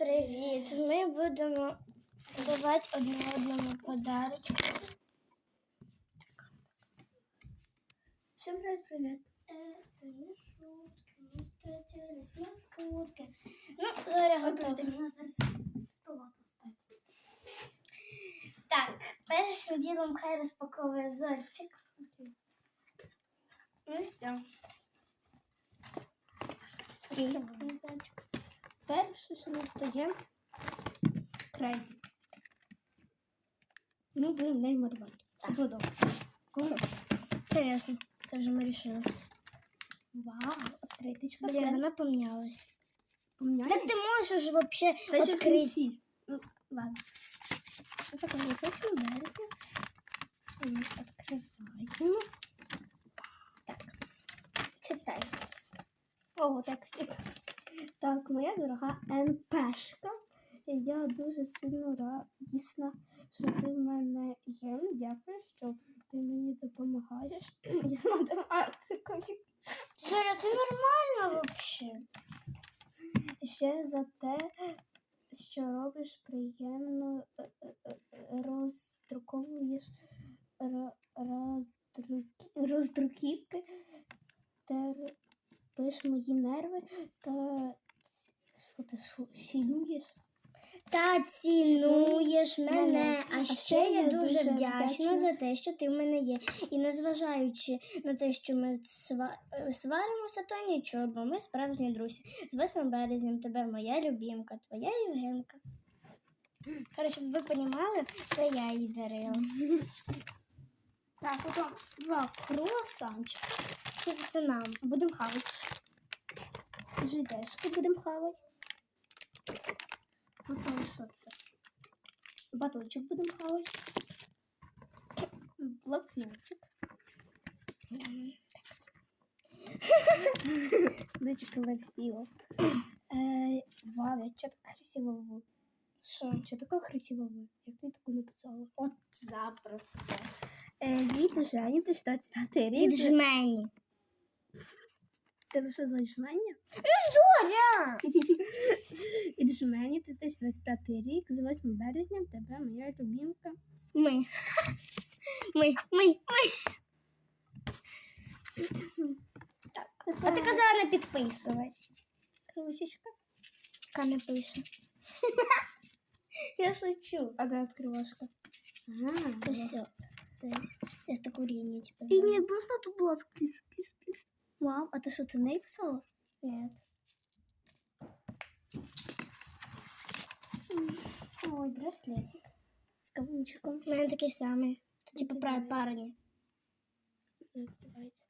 привіт! Ми будемо давати одне одному подарочку. Всім привіт, привіт. Это не шутки, мы встретились на фотке. Ну, Зоря готова. Так, першим ділом хай розпаковує зорчик. Ну все. Перше, що нас дає край. Ми будемо неї малювати. Це подобається. Конечно, це вже ми рішили. Вау, откриточка. Блін, Це вона помінялась. поміняє. Так ти можеш вообще Та ще в відкрити. кінці. Ну, ладно. Що таке високі березня? Ми відкриваємо. Читай. Ого, текстик. Так, моя дорога НПшка. Я дуже сильно радісна, що ти в мене є. Дякую, що ти мені допомагаєш із математикою. Зоря, ти нормальна вообще? Ще за те, що робиш приємно, е, е, е, роздруковуєш роздруківки, терпиш мої нерви та що ти шилюєш. Та цінуєш мене. А ще я дуже вдячна вдячна. за те, що ти в мене є. І незважаючи на те, що ми сва- е, сваримося, то нічого, бо ми справжні друзі. З 8 березня тебе моя любімка, твоя Євгенка. Коротше, щоб ви розуміли, це я їй дарила. Так, потім два круасанчика. Це, нам. Будемо хавати. Жидешки будемо хавати. Потім що це? Батончик будемо хавати. Блокнотик. Дуже красиво. Е, Вау, я так красиво ви? Що? Що таке красиво ви? Як ти таку написала? От запросто. Е, від Жені, ти 25 рік. Від жмені. Тебе що звати Жменя? Зоря! Від Жмені, 2025 рік, з 8 березня, тебе моя любімка. Ми. Ми, ми, ми. Так, А ти казала не підписувати. Ручечка. Яка не пише. Я шучу. А де відкривашка? Це все. Я з таку рівню, типу. І ні, можна тут була спліс, спліс, спліс. Вау, а ти що, ти не писала? Ні. Ой, браслетик. З кавунчиком. У мене такий самий. Це типу праві парні. Не відкривається.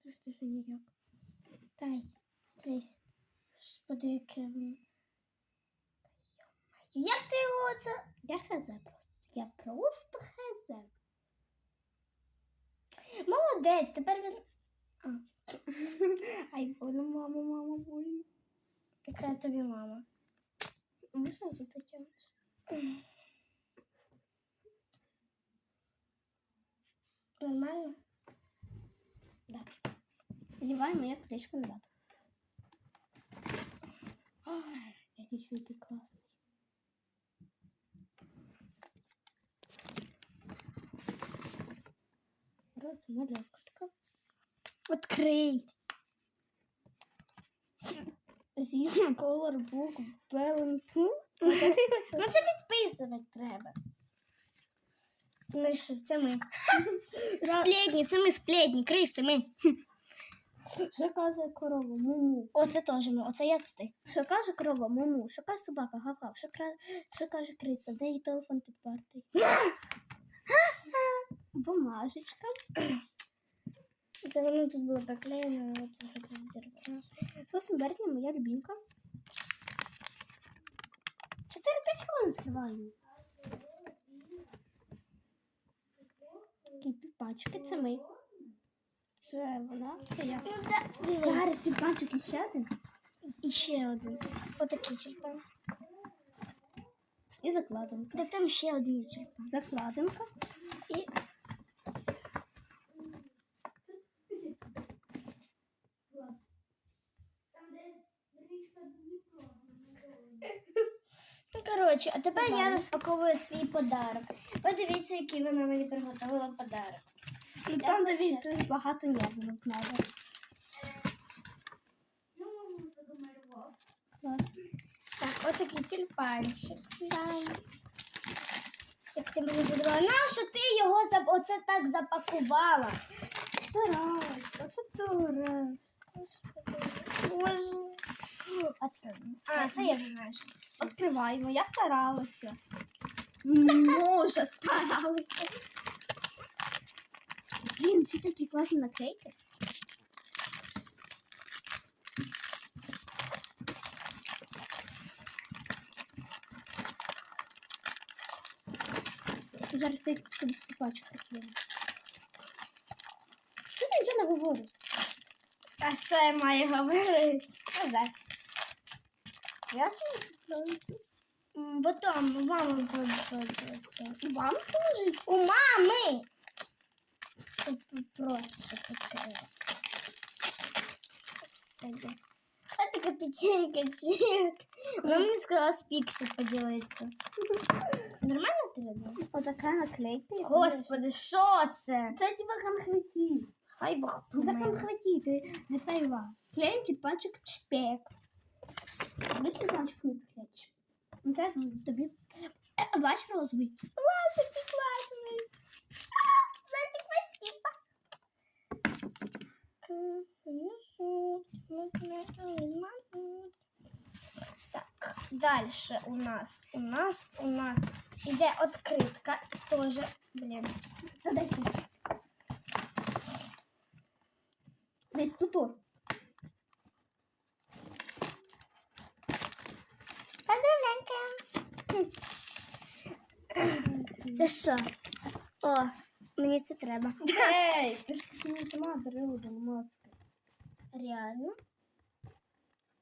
Що ж ти ще ніяк? Тай. Дивись. Господи, яке воно. Йо-моє, Як ти його це? Я хз просто. Я просто Молодець, тепер він. А, Айфон, мама, мама, больно. яка тобі мама? Можна тут тягнеш? Нормально? Да. Одевай мою книжку назад. Ой, який чую, ти Розмальовка. Відкрий. Зі Color Book Valentine. Ну це підписувати треба. Ми ж, це ми. Сплетні, це ми сплетні, криси, ми. Що каже корова? Муму. Оце теж ми, оце я це ти. Що каже корова? Муму. Що каже собака? Гав-гав. Що, кра... що каже криса? Де її телефон підпартий? Бумажечка. Це воно тут було приклеєно, але це вже зірвало. З 8 березня моя любімка. 4-5 хвилин відкриваємо. Такі пачки, це ми. Це вона, це я. Зараз тюльпанчик ще один. І ще один. Отакий тюльпан. І закладинка. Та там ще один тюльпан. Закладинка. І Ну, коротше, а тепер я розпаковую свій подарок. Подивіться, який вона мені приготувала подарок. І там, він тут багато нервів треба. Клас. Так, отакий тюльпанчик. Дай. Як ти мені задавала, нащо ти його за... оце так запакувала? Тарас, а що ти ореш? А це? А, це я вже знаю. Відкриваємо, я старалася. Може, старалася. Блін, ці такі класні наклейки. Зараз ти тобі ступачок розкину. Що ти нічого не говориш? А що я маю говорити? Ну, да. Я це М, Потім мама подивиться. і вам положить. У мами! Тут Просто щоб відкрила. Господи. А така печенька чек. Вона мені сказала з Піксі поділитися. Нормально ти видно? Отака наклейка. і Господи, що це? Це типа конхветі. Хай Бог Ну, За помилує. конхветі, ти не пойма. Клеїм тюльпанчик чпек. Ви тюльпанчик не клеїш. Ну, Це тобі. Е, Бач розовий. Клас, який класний. Зайчик, спасибо. Так, дальше у нас, у нас, у нас іде откритка. Тоже, блін. Та дай сюди. Десь тут. о. Поздравленька. Це що? О, мені це треба. Ей, ти ж не сама дарила домацька. Реально?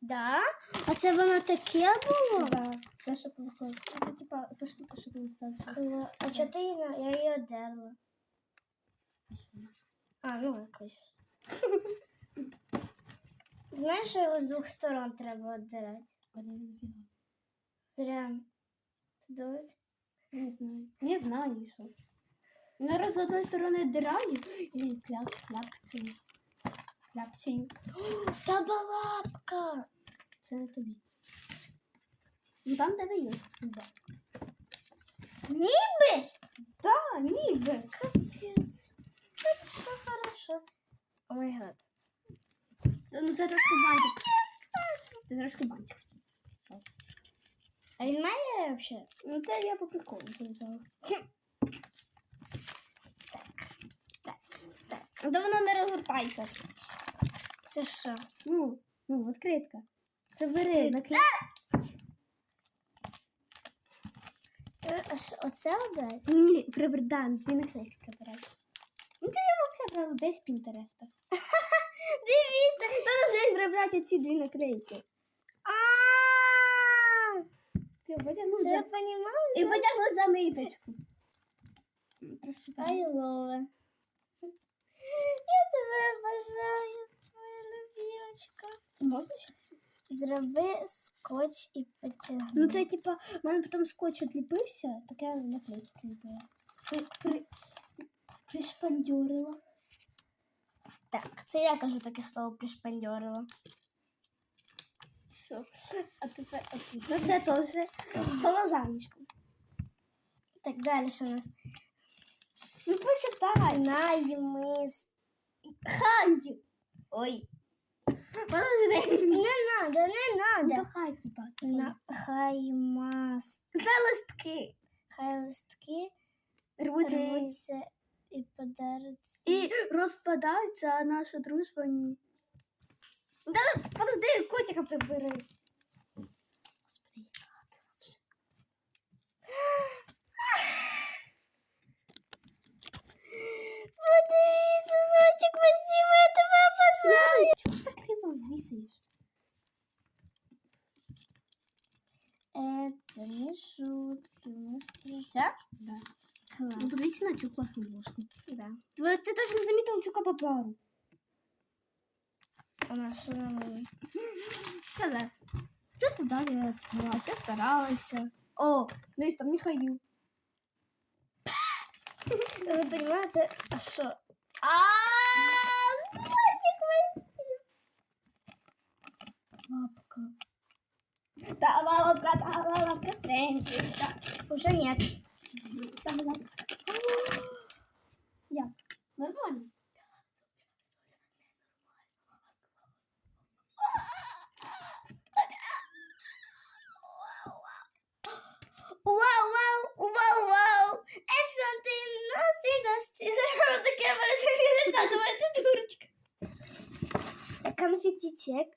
Да? А це воно таке було? Да, це що виходить. Це типа та штука, що ти не ставиш. А чого ти її на- я її одерла? А, ну якось. Знаєш, що його з двох сторон треба одирати? Зря. Ти думаєш? Не знаю. Не знаю, що. Ну, раз з одної сторони дираю, і кляп, кляпцем. Кляпсінь. Та балапка! Це не тобі. Ну там ви є. Да. Ніби? Да, ніби. Капець. Хорошо, хорошо. О май гад. Ну це трошки бантик. Це трошки бантик. А він має взагалі? Ну це я по приколу зв'язала. Так. Да воно не розгортається. Це що? Ну, ну, відкритка. Це бери, наклей. Е, А що, оце обрати? Ні, прибердан, дві наклейки прибирай. Ну це я взагалі брала десь Пінтереста. Дивіться! Та вже прибрати ці дві наклейки. А, Це потягнуть Це за... я понімаю? І потягнуть за ниточку. Трошки так. Ай, Лова. Я тебе бажаю, моя любімочка. Можна ще? Зроби скотч і потягни. Ну це типа, в мене потім скотч отліпився, так я наклейки приліпила. При, при, пришпандьорила. Так, це я кажу таке слово пришпандьорила. Все. А тепер окей. Ну це теж полозанечку. Так, далі що у нас? Ну почитай. Наймис. Хай. Ой. Подожди. Не надо, не надо. то хай типа. На, хай мас. Це листки. Хай листки Рвуться. рвуться і подариться. І розпадаються, а наша дружба ні. Да, подожди, котика прибери. Господи, яка ти вообще. Подивіться, зайчик, спасибо, я тебе бажаю. Чого ти так криво вісиш? Это не шутки, мы встреча. Да. Класс. Ну, подивіться на цю класну ложку. Да. Ти, ти теж не замітила цю капапару. У нас что на Сказав. Що ти далі старалася? Я старалася. О, десь там Михаїл. Ви розумієте, а що? А, котик Василь. Лапка. Та лапка, та лапка, принцеса. Уже нет. Та лапка. Як? Нормально? Таке вираження лиця, давай дурочка. Конфетичек.